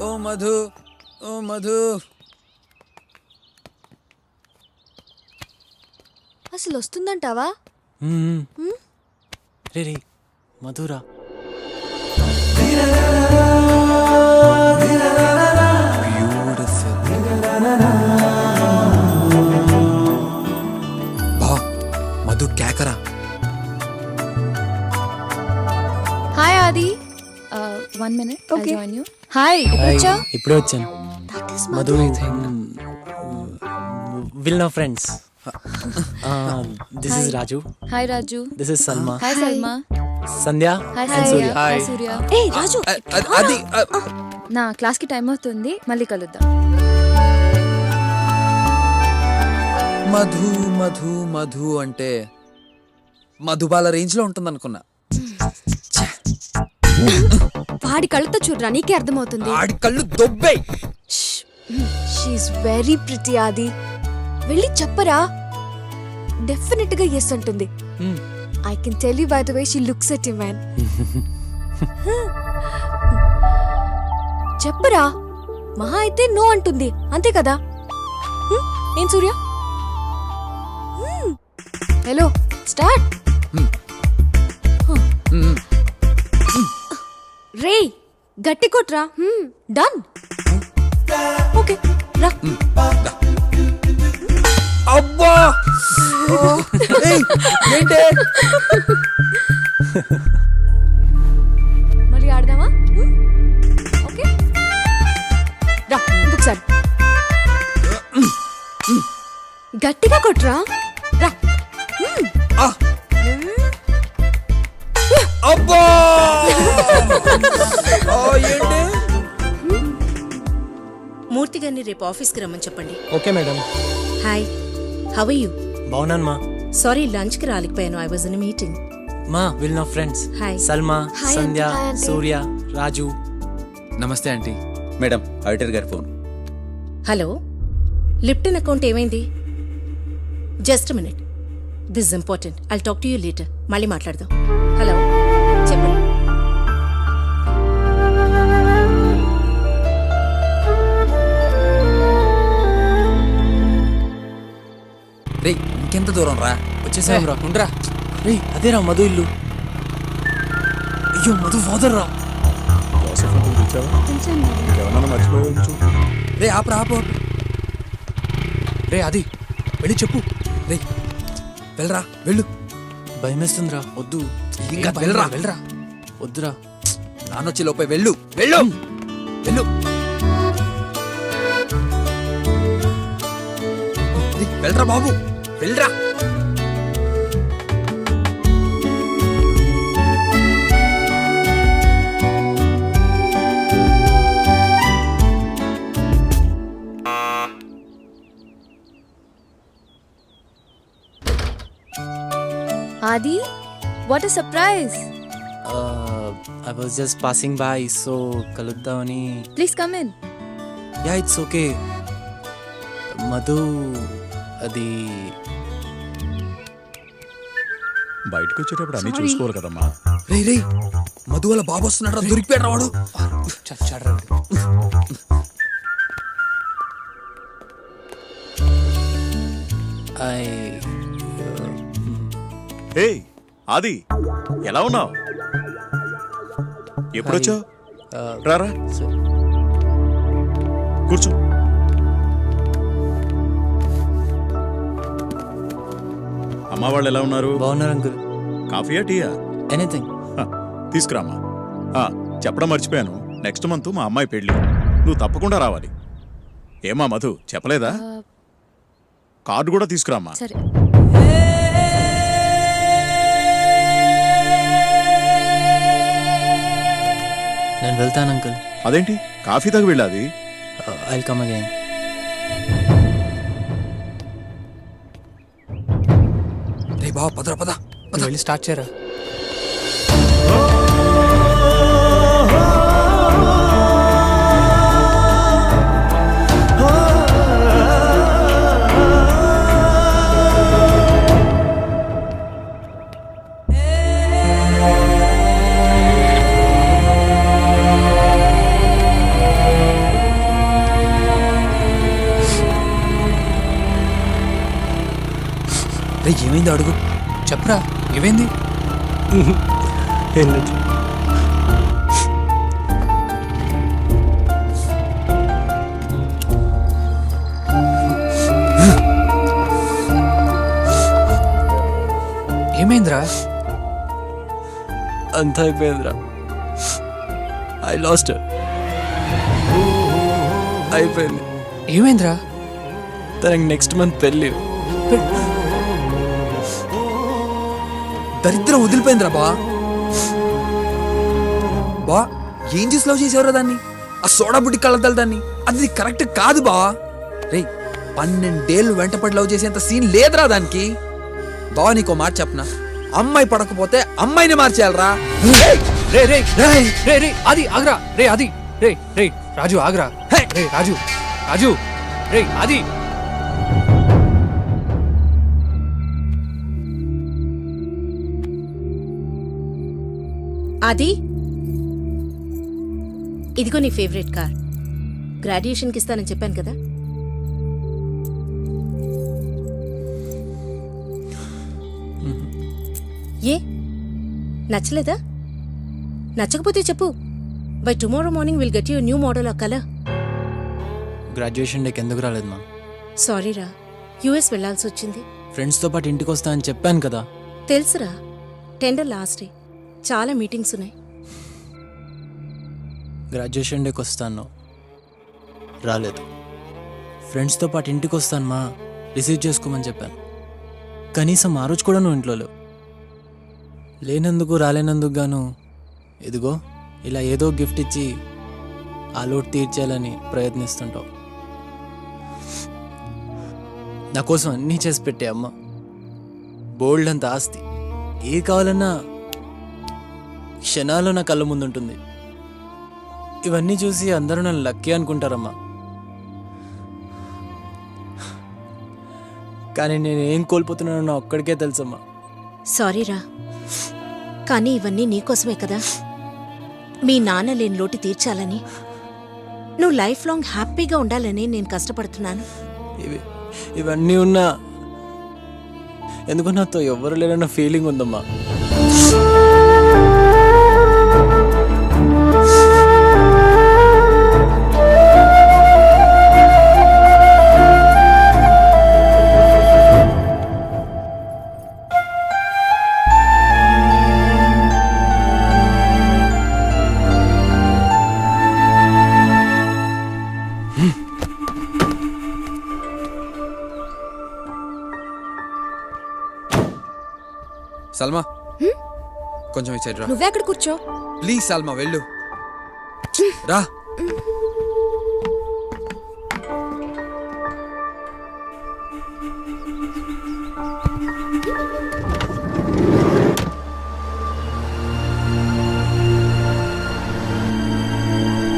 ఓ మధు ఓ మధు. అసలు వస్తుందంటావా? రే రే మధురా. హాయ్ ఇప్పుడే వచ్చాను. మధు విల్ నా friends. This is Raju hi Raju this is Salma hi Salma Sandhya hi Surya Surya hi Surya ఏ రాజు అది అ- నా క్లాస్కి టైం అవుతుంది మళ్ళీ కలుద్దాం. మధు మధు మధు అంటే మధుబాల రేంజ్లో ఉంటుంది అనుకున్నా వాడి కళ్ళతో చూడరా? నీకే అర్థమవుతుంది. ఆడి కళ్ళు దొబ్బే. షీఈ్ వెరీ ప్రిటీ ఆది. వెళ్ళి చెప్పరా? డెఫినెట్గా ఎస్ అంటుంది I can tell you by the way she looks at you man చెప్పరా? మహా అయితే నో అంటుంది. అంతే కదా? ఏం సూర్య? హలో స్టార్ట్ రే గట్టి కొట్రా. డన్ ఓకే రా. అబ్బా! ఏంటే? మళ్ళీ ఆడదామా? ఓకే. రా ఇంకొకసారి గట్టిగా కొట్రా. రా. అబ్బా! ఏంటి? మూర్తి గారిని రేపు ఆఫీస్కి రమ్మని చెప్పండి. Okay madam. Hi how you బాగున్నాను మా. సారీ లంచ్కి రాలేకపోయాను. ఐ వాజ్ ఇన్ మీటింగ్ మా విల్ నా friends Hi. Salma Hi, Sandhya aunty. Hi, aunty. Surya Raju. నమస్తే ఆంటీ. మేడం ఆడిటర్ గారి ఫోన్. హలో లిప్టన్ అకౌంట్ ఏమైంది? Just minute this important I talk to you later మళ్ళీ మాట్లాడదాం. హలో చెప్పండి. రే ఇంకెంత దూరం రా? వచ్చేసాం రా ఉండరా. రే అదేరా మధు ఇల్లు. అయ్యో మధు ఫాదర్ రా. రే ఆపరా ఆపు ఆపు. రే అది. వెళ్ళి చెప్పు. రే వెళ్ళరా వెళ్ళు. భయమేస్తుందిరా. వద్దు. ఇంకా వెళ్ళరా. వెళ్ళరా? వద్దురా. నానొచ్చి లోపే వెళ్ళు. వెళ్ళు. వెళ్ళు. రే, వెళ్ళరా బాబు. వెళ్ళరా. Adi what a surprise I was just passing by so కలుద్దామని. Please come in ya it's okay Madhu అది బయటకు వచ్చేటప్పుడు అన్ని. చూసుకోవాలి కదమ్మా. రే రే మధు వాళ్ళ బాబు వస్తున్నాడు దొరికిపోయాడు వాడు. చచ్చాడ్రా ఐ ఏయ్ ఆది ఎలా ఉన్నావు? ఎప్పుడొచ్చావు? రారా. కూర్చో. అమ్మ వాళ్ళు ఎలా ఉన్నారు? బాగున్నారు అంకుల్. కాఫీయా టీయా? ఎనీథింగ్ ఆ, చెప్పడం మర్చిపోయాను. నెక్స్ట్ మంత్ మా అమ్మాయి పెళ్ళి. నువ్వు తప్పకుండా రావాలి. ఏమా మధు చెప్పలేదా? కార్డు కూడా తీసుకురామ్మా. సరే. నేను వెళ్తాను అంకుల్. అదేంటి? కాఫీ తాగి వెళ్ళాది? ఐ కమ్ అగైన్ బావ పదరా పద. పద వెళ్ళి స్టార్ట్ చేయరా? రే ఏమైంది అడుగు? చెప్పరా ఏమైంది? ఏమైందిరా? అంతా అయిపోయిందిరా. ఐ లాస్ట్ అయిపోయింది. ఏమైందిరా? తనకి నెక్స్ట్ మంత్ పెళ్ళి. దరిద్రం వదిలిపోయిందిరా బా. బా ఏం చేసి లవ్ చేసేవరా దాన్ని? ఆ సోడా బుడ్డి కళ్ళద్దాలు దాన్ని? అది కరెక్ట్ కాదు బా. రే పన్నెండేళ్ళు వెంటపడి లవ్ చేసేంత సీన్ లేదురా దానికి. బా నీకో మాట చెప్పనా? అమ్మాయి పడకపోతే అమ్మాయిని మార్చేయాలరా. రే రే రే రే రే అది ఆగ్రా. రే అది రే రే రాజు ఆగ్రా. రే రాజు రాజు. రే అది అది ఇదిగో నీ ఫేవరెట్ కార్. గ్రాడ్యుయేషన్కి ఇస్తానని చెప్పాను కదా. ఏ? నచ్చలేదా? నచ్చకపోతే చెప్పు. By tomorrow morning will get you new model ఆ కలర్ గ్రాడ్యుయేషన్ డేకి ఎందుకు రాలేదు మా సారీరా యూఎస్ వెళ్ళాల్సి వచ్చింది. ఫ్రెండ్స్తో పాటు ఇంటికి వస్తా అని చెప్పాను కదా. తెలుసురా. టెండర్ లాస్ట్ డే చాలా మీటింగ్స్ ఉన్నాయి. గ్రాడ్యుయేషన్ డేకి వస్తాను. రాలేదు. ఫ్రెండ్స్తో పాటు ఇంటికి వస్తాను మా. రిసీవ్ చేసుకోమని చెప్పాను. కనీసం ఆ రోజు కూడా నువ్వు ఇంట్లో లేవు. లేనందుకు రాలేనందుకు గాను ఇదిగో ఇలా ఏదో గిఫ్ట్ ఇచ్చి ఆ లోటు తీర్చేయాలని ప్రయత్నిస్తుంటావు. నా కోసం అన్నీ చేసి పెట్టే అమ్మ. బోల్డ్ అంత ఆస్తి. ఏ కావాలన్నా క్షణాల్లో నా కళ్ళ ముందు ఉంటుంది ఇవన్నీ చూసి అందరూ నన్ను లక్కీ అనుకుంటారమ్మా. కానీ నేను ఏం కోల్పోతున్నానో నా ఒక్కడికే తెలుసమ్మా. సారీరా కానీ ఇవన్నీ నీకోసమే కదా. మీ నాన్న లేని లోటు తీర్చాలని నువ్వు లైఫ్ లాంగ్ హ్యాపీగా ఉండాలని నేను కష్టపడుతున్నాను. ఇవి ఇవన్నీ ఉన్నా ఎందుకో నాతో ఎవరు లేరన్న ఫీలింగ్ ఉందమ్మా. సల్మా. కొంచెం ఇచ్చాడు రా. నువ్వే అక్కడ కూర్చో? ప్లీజ్ సల్మా వెళ్ళు. రా.